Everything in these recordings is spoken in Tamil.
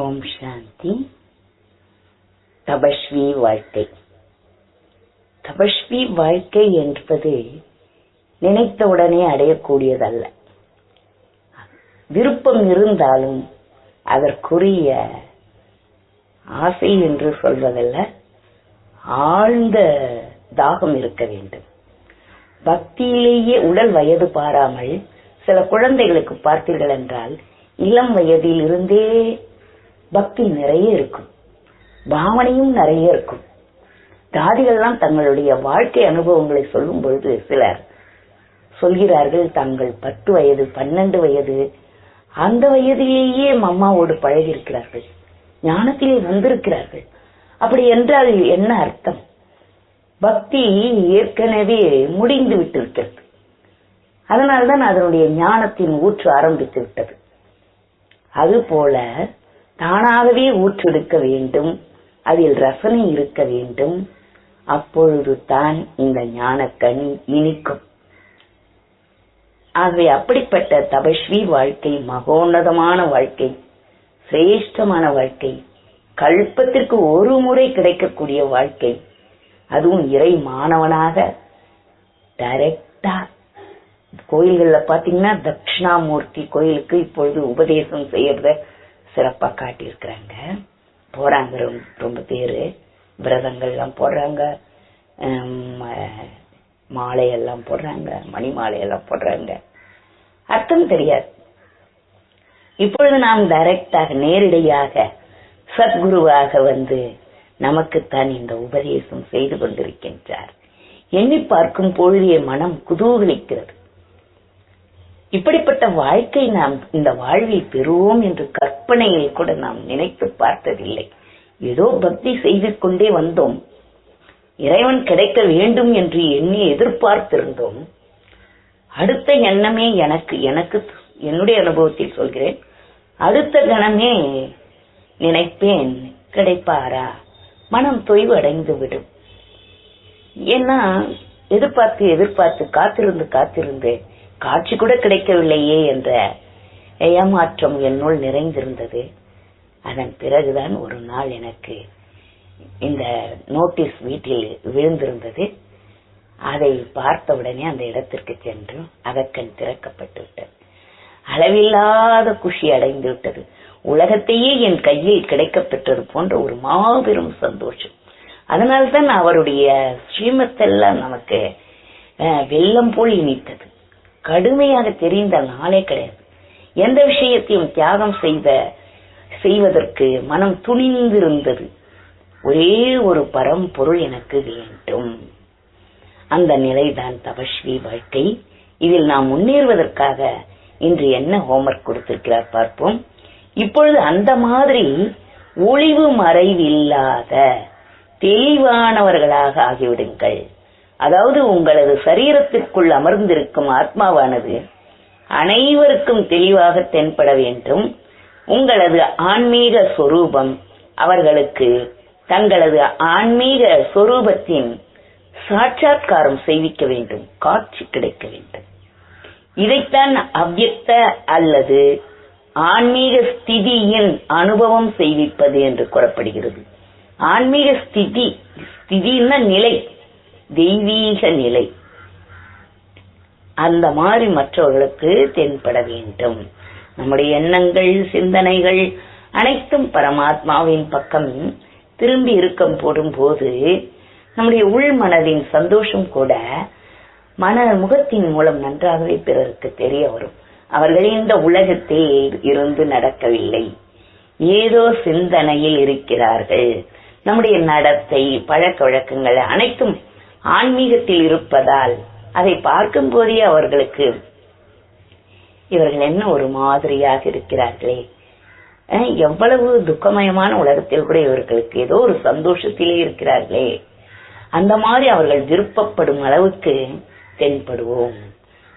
ஓம் சாந்தி தபஸ்வி வாழ்க்கை। தபஸ்வி வாழ்க்கை என்பது நினைத்தவுடனே அடையக்கூடியதல்ல. விருப்பம் இருந்தாலும் அதற்குரிய ஆசை என்று சொல்வதல்ல ஆழ்ந்த தாகம் இருக்க வேண்டும். பக்தியிலேயே உடல் வயது பாராமல் சில குழந்தைகளுக்கு பார்த்தீர்கள் என்றால் இளம் வயதில் இருந்தே பக்தி நிறைய இருக்கும். பாவனையும் நிறைய இருக்கும். தாதிகள்லாம் தங்களுடைய வாழ்க்கை அனுபவங்களை சொல்லும் பொழுது சிலர் சொல்கிறார்கள் தங்கள் பத்து வயது பன்னெண்டு வயது. அந்த வயதிலேயே அம்மாவோடு பழகியிருக்கிறார்கள். ஞானத்திலே வந்திருக்கிறார்கள். அப்படி என்றால் என்ன அர்த்தம்? பக்தி ஏற்கனவே முடிந்து விட்டிருக்கிறது. அதனால்தான் அதனுடைய ஞானத்தின் ஊற்று ஆரம்பித்து விட்டது. அதுபோல தானாகவே ஊற்றெடுக்க வேண்டும் அதில் ரசனை இருக்க வேண்டும். அப்பொழுது தான் இந்த ஞானக்கண் இனிக்கும். ஆகவே அப்படிப்பட்ட தபஸ்வி வாழ்க்கை மகோன்னதமான வாழ்க்கை சிரேஷ்டமான வாழ்க்கை கல்பத்திற்கு ஒரு முறை கிடைக்கக்கூடிய வாழ்க்கை அதுவும் இறை மாணவனாக டைரக்டா கோயில்கள்ல பாத்தீங்கன்னா தட்சிணாமூர்த்தி கோயிலுக்கு இப்பொழுது உபதேசம் செய்யறத. சிறப்பா காட்டியிருக்கிறாங்க. போறாங்க ரொம்ப ரொம்ப பேரு. விரதங்கள் எல்லாம் போடுறாங்க மாலையெல்லாம் போடுறாங்க. மணி மாலையெல்லாம் போடுறாங்க. அர்த்தம் தெரியாது. இப்பொழுது நாம் டைரக்டாக நேரடியாக சத்குருவாக வந்து நமக்குத்தான் இந்த உபதேசம் செய்து கொண்டிருக்கின்றார். எண்ணி பார்க்கும் பொழுதிய மனம் குதூகலிக்கிறது. இப்படிப்பட்ட வாழ்க்கை நாம் இந்த வாழ்வில் பெறுவோம் என்று கற்பனையில் கூட நாம் நினைத்து பார்த்ததில்லை. ஏதோ பக்தி செய்து கொண்டே வந்தோம். இறைவன் கிடைக்க வேண்டும் என்று எண்ணி எதிர்பார்த்திருந்தோம். அடுத்த எண்ணமே எனக்கு எனக்கு என்னுடைய அனுபவத்தில் சொல்கிறேன். அடுத்த கணமே நினைப்பேன் கிடைப்பாரா? மனம் தொய்வு அடைந்து விடும். ஏன்னா எதிர்பார்த்து எதிர்பார்த்து காத்திருந்து காத்திருந்து காட்சி கூட கிடைக்கவில்லையே என்ற ஏமாற்றம் என்னுள் நிறைந்திருந்தது. அதன் பிறகுதான் ஒரு நாள் எனக்கு இந்த நோட்டீஸ் வீட்டில் விழுந்திருந்தது. அதை பார்த்தவுடனே அந்த இடத்திற்கு சென்று அகக்கண் திறக்கப்பட்டு விட்டது அளவில்லாத குஷி அடைந்து விட்டது. உலகத்தையே என் கையில் கிடைக்கப்பெற்றது போன்ற ஒரு மாபெரும் சந்தோஷம். அதனால்தான் அவருடைய ஸ்ரீமத்தெல்லாம் நமக்கு வெள்ளம் போல் இனித்தது. கடுமையாக தெரிந்த நாளே கிடையாது. எந்த விஷயத்தையும் தியாகம் செய்த செய்வதற்கு மனம் துணிந்திருந்தது. ஒரே ஒரு பரம்பொருள் எனக்கு வேண்டும். அந்த நிலைதான் தபஸ்வி வாழ்க்கை. இதில் நாம் முன்னேறுவதற்காக இன்று என்ன ஹோம்ஒர்க் கொடுத்திருக்கிறார் பார்ப்போம். இப்பொழுது அந்த மாதிரி ஒளிவு மறைவில்லாத தெளிவானவர்களாக ஆகிவிடுங்கள். அதாவது உங்களது சரீரத்திற்குள் அமர்ந்திருக்கும் ஆத்மாவானது அனைவருக்கும் தெளிவாக தென்பட வேண்டும். உங்களது ஆன்மீக சொரூபம் அவர்களுக்கு தங்களது ஆன்மீக சொரூபத்தின் சாட்சாத்காரம் செய்விக்க வேண்டும் காட்சி கிடைக்க வேண்டும். இதைத்தான் அவ்யக்த அல்லது ஆன்மீக ஸ்திதியின் அனுபவம் செய்விப்பது என்று கூறப்படுகிறது. ஆன்மீக ஸ்திதி ஸ்திதின்னா நிலை. தெய்வீக நிலை. அந்த மாதிரி மற்றவர்களுக்கு தென்பட வேண்டும். நம்முடைய எண்ணங்கள் சிந்தனைகள் அனைத்தும் பரமாத்மாவின் பக்கம் திரும்பி இருக்கம் போடும் போது நம்முடைய உள் மனதின் சந்தோஷம் கூட மன முகத்தின் மூலம் நன்றாகவே பிறருக்கு தெரிய வரும். அவர்கள் இந்த உலகத்தில் இருந்து நடக்கவில்லை. ஏதோ சிந்தனையில் இருக்கிறார்கள். நம்முடைய நடத்தை பழக்க வழக்கங்கள் அனைத்தும் ஆன்மீகத்தில் இருப்பதால் அதை பார்க்கும் போதே அவர்களுக்கு இவர்கள் என்ன ஒரு மாதிரியாக இருக்கிறார்களே? எவ்வளவு துக்கமயமான உலகத்தில் கூட இவர்களுக்கு ஏதோ ஒரு சந்தோஷத்திலே இருக்கிறார்களே. அந்த மாதிரி அவர்கள் விருப்பப்படும் அளவுக்கு தென்படுவோம்.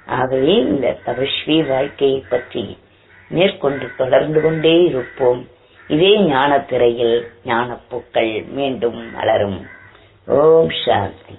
ஆகவே இந்த தபஸ்வி வாழ்க்கையை பற்றி மேற்கொண்டு தொடர்ந்து கொண்டே இருப்போம். இதே ஞானத்திரையில் ஞானப்பூக்கள் மீண்டும் மலரும் ஓம் சாந்தி.